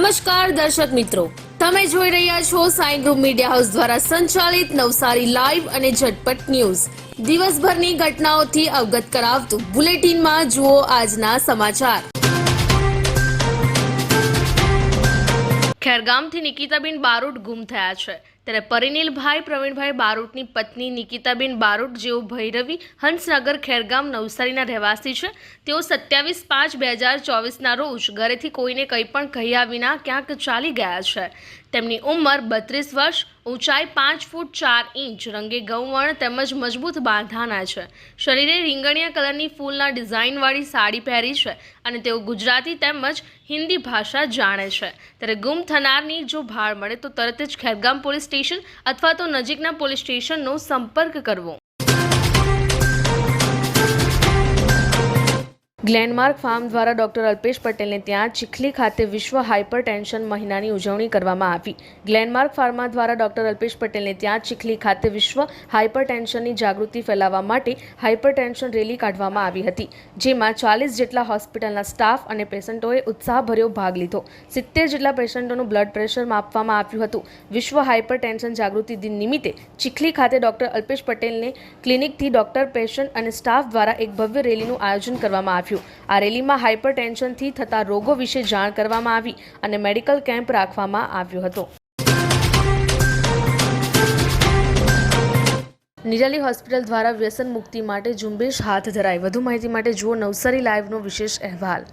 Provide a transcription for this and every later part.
નમસ્કાર દર્શક મિત્રો. તમે જોઈ રહ્યા છો સાઈ ગ્રુપ મીડિયા હાઉસ દ્વારા સંચાલિત નવસારી લાઈવ અને ઝટપટ ન્યૂઝ. દિવસભરની ઘટનાઓથી અવગત કરાવતું બુલેટિનમાં જુઓ આજના સમાચાર. ખેરગામથી નિકિતાબેન બારોટ ગુમ થયા છે. ત્યારે પરિનીલભાઈ, પ્રવીણભાઈ બારોટની પત્ની નિકિતાબેન બારોટ જેઓ ભૈરવી હંસનગર, ખેરગામ, નવસારીના રહેવાસી છે, તેઓ સત્યાવીસ પાંચ બે હજાર ચોવીસના રોજ ઘરેથી કોઈને કંઈ પણ કહ્યા વિના ક્યાંક ચાલી ગયા છે. તેમની ઉંમર બત્રીસ વર્ષ, ઊંચાઈ પાંચ ફૂટ ચાર ઇંચ, રંગે ગૌવર્ણ તેમજ મજબૂત બાંધાના છે. શરીરે રીંગણિયા કલરની ફૂલના ડિઝાઇનવાળી સાડી પહેરી છે અને તેઓ ગુજરાતી તેમજ હિન્દી ભાષા જાણે છે. ત્યારે ગુમ થનારની જો ભાળ મળે તો તરત જ ખેરગામ પોલીસ સ્ટેશન અથવા તો નજીકના પોલીસ સ્ટેશનનો સંપર્ક કરવો. ગ્લેનમાર્ક ફાર્મ દ્વારા ડોક્ટર અલ્પેશ પટેલને ત્યાં ચીખલી ખાતે વિશ્વ હાઇપર ટેન્શન મહિનાની ઉજવણી કરવામાં આવી. ગ્લેનમાર્ક ફાર્મા દ્વારા ડોક્ટર અલ્પેશ પટેલને ત્યાં ચીખલી ખાતે વિશ્વ હાઇપરટેન્શનની જાગૃતિ ફેલાવવા માટે હાઇપરટેન્શન રેલી કાઢવામાં આવી હતી, જેમાં ચાલીસ જેટલા હોસ્પિટલના સ્ટાફ અને પેશન્ટોએ ઉત્સાહભર્યો ભાગ લીધો. સિત્તેર જેટલા પેશન્ટોનું બ્લડ પ્રેશર માપવામાં આવ્યું હતું. વિશ્વ હાઇપર ટેન્શન જાગૃતિ દિન નિમિત્તે ચીખલી ખાતે ડોક્ટર અલ્પેશ પટેલને ક્લિનિકથી ડોક્ટર, પેશન્ટ અને સ્ટાફ દ્વારા એક ભવ્ય રેલીનું આયોજન કરવામાં આવ્યું. આ રેલીમાં હાઇપર ટેન્શનથી થતા રોગો વિશે જાણ કરવામાં આવી અને મેડિકલ કેમ્પ રાખવામાં આવ્યો હતો. નિરાલી હોસ્પિટલ દ્વારા વ્યસન મુક્તિ માટે ઝુંબેશ હાથ ધરાઈ. વધુ માહિતી માટે જુઓ નવસારી લાઈવનો વિશેષ અહેવાલ.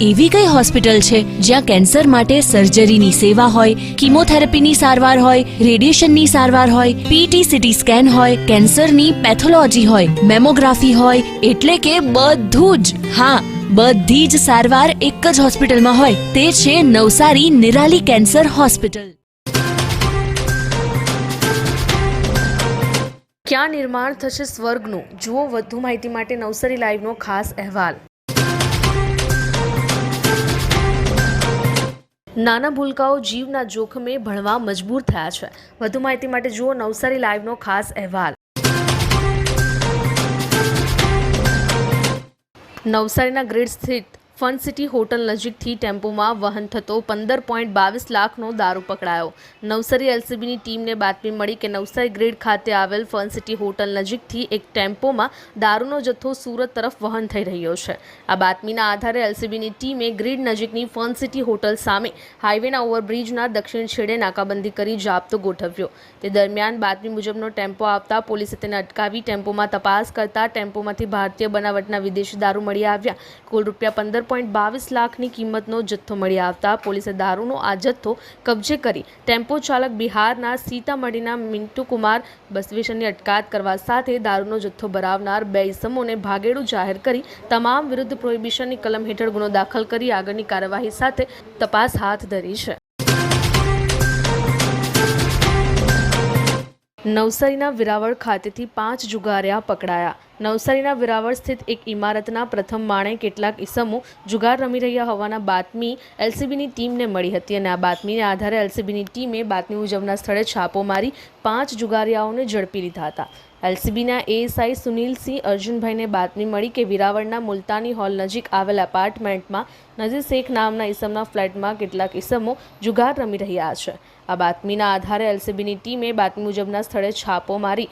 એવી કઈ હોસ્પિટલ છે જ્યાં કેન્સર માટે સર્જરીની સેવા હોય, કિમોથેરાપીની સારવાર હોય, રેડિયેશનની સારવાર હોય પીટી સીટી સ્કેન હોય, કેન્સરની પેથોલોજી હોય, મેમોગ્રાફી હોય, એટલે કે બધું જ. હા, બધી જ સારવાર એક જ હોસ્પિટલમાં હોય, તે છે નવસારી નિરાલી કેન્સર હોસ્પિટલ. ક્યાં નિર્માણ થશે સ્વર્ગનું? જુઓ વધુ માહિતી માટે નવસારી લાઈવનો ખાસ અહેવાલ. નાના ભૂલકાઓ જીવના જોખમે ભણવા મજબૂર થયા છે. વધુ માહિતી માટે જુઓ નવસારી લાઈવનો ખાસ અહેવાલ. નવસારીના ગ્રીડ સ્થિત ફન સિટી હોટલ નજીકથી ટેમ્પોમાં વહન થતો પંદર પોઈન્ટ બાવીસ લાખનો દારૂ પકડાયો. નવસારી એલસીબીની ટીમને બાતમી મળી કે નવસારી ગ્રીડ ખાતે આવેલ ફન સિટી હોટલ નજીકથી એક ટેમ્પોમાં દારૂનો જથ્થો સુરત તરફ વહન થઈ રહ્યો છે. આ બાતમીના આધારે એલસીબીની ટીમે ગ્રીડ નજીકની ફન સિટી હોટલ સામે હાઈવેના ઓવરબ્રિજના દક્ષિણ છેડે નાકાબંધી કરી જાપતો ગોઠવ્યો. તે દરમિયાન બાતમી મુજબનો ટેમ્પો આવતા પોલીસે તેને અટકાવી ટેમ્પોમાં તપાસ કરતા ટેમ્પોમાંથી ભારતીય બનાવટના વિદેશી દારૂ મળી આવ્યા. કુલ રૂપિયા પંદર પોઈન્ટ બાવીસ લાખની કિંમતનો જથ્થો મળી આવતા પોલીસે દારૂનો આ જથ્થો કબજે કરી ટેમ્પો ચાલક બિહારના સીતામઢીના મિન્ટુ કુમાર બસવેશનની અટકાયત કરવા સાથે દારૂનો જથ્થો ભરાવનાર બે ઇસમોને ભાગેડું જાહેર કરી તમામ વિરુદ્ધ પ્રોહિબિશનની કલમ હેઠળ ગુનો દાખલ કરી આગળની કાર્યવાહી સાથે તપાસ હાથ ધરી છે. નવસારીના વિરાવળ ખાતેથી પાંચ જુગારિયા પકડાયા. નવસારીના વિરાવળ સ્થિત એક ઇમારતના પ્રથમ માણે કેટલાક ઇસમો જુગાર રમી રહ્યા હોવાના બાતમી એલસીબીની ટીમને મળી હતી અને આ બાતમીને આધારે એલસીબીની ટીમે બાતમી મુજબના સ્થળે છાપો મારી પાંચ જુગારિયાઓને ઝડપી લીધા હતા. એલસીબીના એએસઆઈ સુનિલસિંહ અર્જુનભાઈને બાતમી મળી કે વિરાવળના મુલતાની હોલ નજીક આવેલ એપાર્ટમેન્ટમાં નજીર શેખ નામના ઈસમના ફ્લેટમાં કેટલાક ઈસમો જુગાર રમી રહ્યા છે. આ બાતમીના આધારે એલસીબીની ટીમે બાતમી મુજબના સ્થળે છાપો મારી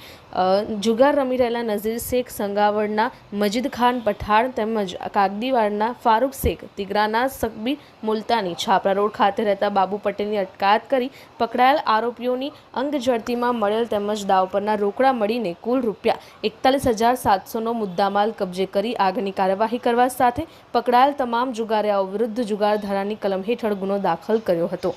જુગાર રમી રહેલા નઝીર શેખ સંગાવડના મજીદ ખાન પઠાણ તેમજ કાગદીવાડના ફારૂક શેખ તિગરાના સકબી મુલતાની છાપરા રોડ ખાતે રહેતા બાબુ પટેલની અટકાયત કરી પકડાયેલ આરોપીઓની અંગ ઝડતીમાં મળેલ તેમજ દાવ પરના રોકડા મળીને કુલ રૂપિયા એકતાલીસ હજાર સાતસોનો મુદ્દામાલ કબજે કરી આગળની કાર્યવાહી કરવા સાથે પકડાયેલ તમામ જુગારિયાઓ વિરુદ્ધ જુગાર ધારાની કલમ હેઠળ ગુનો દાખલ કર્યો હતો.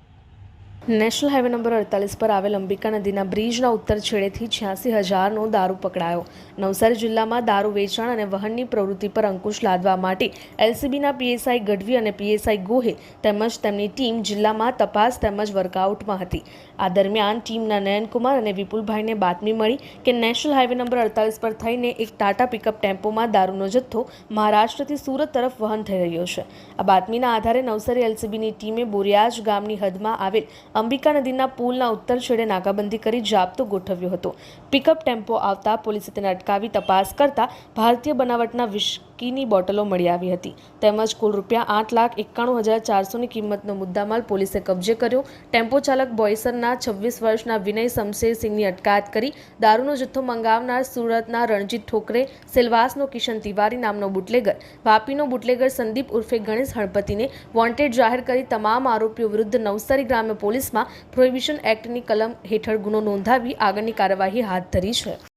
નેશનલ હાઈવે નંબર અડતાલીસ પર આવેલ અંબિકા નદીના બ્રિજના ઉત્તર છેડેથી છ્યાસી હજારનો દારૂ પકડાયો. નવસારી જિલ્લામાં દારૂ વેચાણ અને વહનની પ્રવૃત્તિ પર અંકુશ લાદવા માટે એલસીબીના પીએસઆઈ ગઢવી અને પીએસઆઈ ગોહે તેમજ તેમની ટીમ જિલ્લામાં તપાસ તેમજ વર્કઆઉટમાં હતી. આ દરમિયાન ટીમના નયનકુમાર અને વિપુલભાઈને બાતમી મળી કે નેશનલ હાઈવે નંબર અડતાલીસ પર થઈને એક ટાટા પિકઅપ ટેમ્પોમાં દારૂનો જથ્થો મહારાષ્ટ્રથી સુરત તરફ વહન થઈ રહ્યો છે. આ બાતમીના આધારે નવસારી એલસીબીની ટીમે બોરિયાજ ગામની હદમાં આવેલ અંબિકા નદીના પુલના ઉત્તર છેડે નાકાબંધી કરી જાપતો ગોઠવ્યો હતો. પિકઅપ ટેમ્પો આવતા પોલીસે તેને અટકાવી તપાસ કરતા ભારતીય બનાવટના વિસ્કીની બોટલો મળી આવી હતી. તેમજ કુલ રૂપિયા આઠ લાખ એકાણું હજાર ચારસોની કિંમતનો મુદ્દામાલ પોલીસે કબજે કર્યો. ટેમ્પો ચાલક બોયસરના છવ્વીસ વર્ષના વિનય શમશેરસિંહની અટકાયત કરી દારૂનો જથ્થો મંગાવનાર સુરતના રણજીત ઠોકરે, સેલવાસનો કિશન તિવારી નામનો બુટલેગર, વાપીનો બુટલેગર સંદીપ ઉર્ફે ગણેશ હળપતિને વોન્ટેડ જાહેર કરી તમામ આરોપીઓ વિરુદ્ધ નવસારી ગ્રામ્ય પોલીસમાં પ્રોહિબિશન એક્ટની કલમ હેઠળ ગુનો નોંધાવી આગળની કાર્યવાહી હાથ ધરી છે.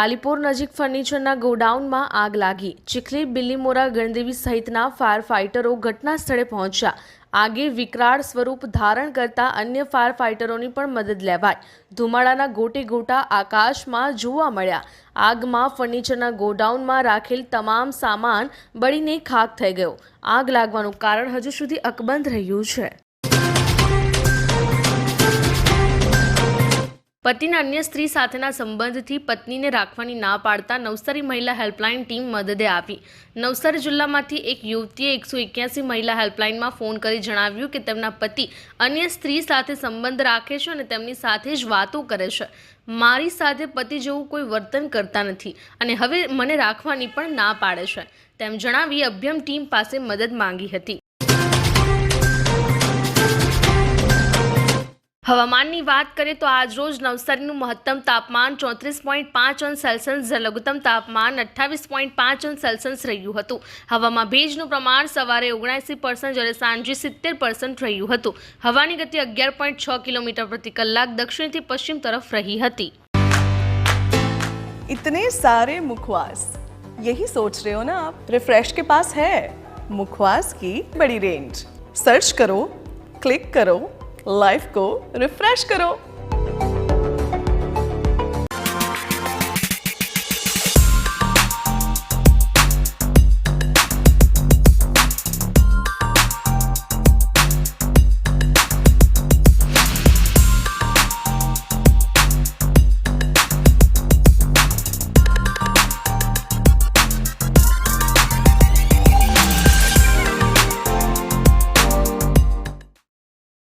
આલીપોર નજીક ફર્નિચરના ગોડાઉનમાં આગ લાગી. ચીખલી, બિલ્લીમોરા, ગણદેવી સહિતના ફાયર ફાઇટરો ઘટના સ્થળે પહોંચ્યા. આગે વિકરાળ સ્વરૂપ ધારણ કરતા અન્ય ફાયર ફાઇટરોની પણ મદદ લેવાય ધુમાડાના ગોટે ગોટા આકાશમાં જોવા મળ્યા. આગમાં ફર્નિચરના ગોડાઉનમાં રાખેલ તમામ સામાન બળીને ખાક થઈ ગયો. આગ લાગવાનું કારણ હજુ સુધી અકબંધ રહ્યું છે. પતિના અન્ય સ્ત્રી સાથેના સંબંધથી પત્નીને રાખવાની ના પાડતા નવસારી મહિલા હેલ્પલાઇન ટીમ મદદે આવી. નવસારી જિલ્લામાંથી એક યુવતીએ એકસો એક્યાસી મહિલા હેલ્પલાઇનમાં ફોન કરી જણાવ્યું કે તેમના પતિ અન્ય સ્ત્રી સાથે સંબંધ રાખે છે અને તેમની સાથે જ વાતો કરે છે. મારી સાથે પતિ જેવું કોઈ વર્તન કરતા નથી અને હવે મને રાખવાની પણ ના પાડે છે. તેમ જણાવી અભ્યમ ટીમ પાસે મદદ માંગી હતી. હવામાનની વાત કરીએ તો આજરોજ નવસારીનું મહત્તમ તાપમાન ચોત્રીસ પોઈન્ટ પાંચ અંશ સેલ્સિયસ જ્યારે લઘુત્તમ તાપમાન અઠ્ઠાવીસ પોઈન્ટ પાંચ અંશ સેલ્સિયસ રહ્યું હતું હવામાં ભેજનું પ્રમાણ સવારે ઓગણસી પર્સન્ટ જ્યારે સાંજે સિત્તેર પર્સન્ટ રહ્યું હતું હવાની ગતિ અગિયાર પોઈન્ટ છ કિલોમીટર પ્રતિ કલાક દક્ષિણથી પશ્ચિમ તરફ રહી હતી इतने सारे मुखवास यही सोच रहे हो ना आप रिफ्रेश के पास है मुखवास की बड़ी रेंज सर्च करो क्लिक करो લાઈફ કો રિફ્રેશ કરો.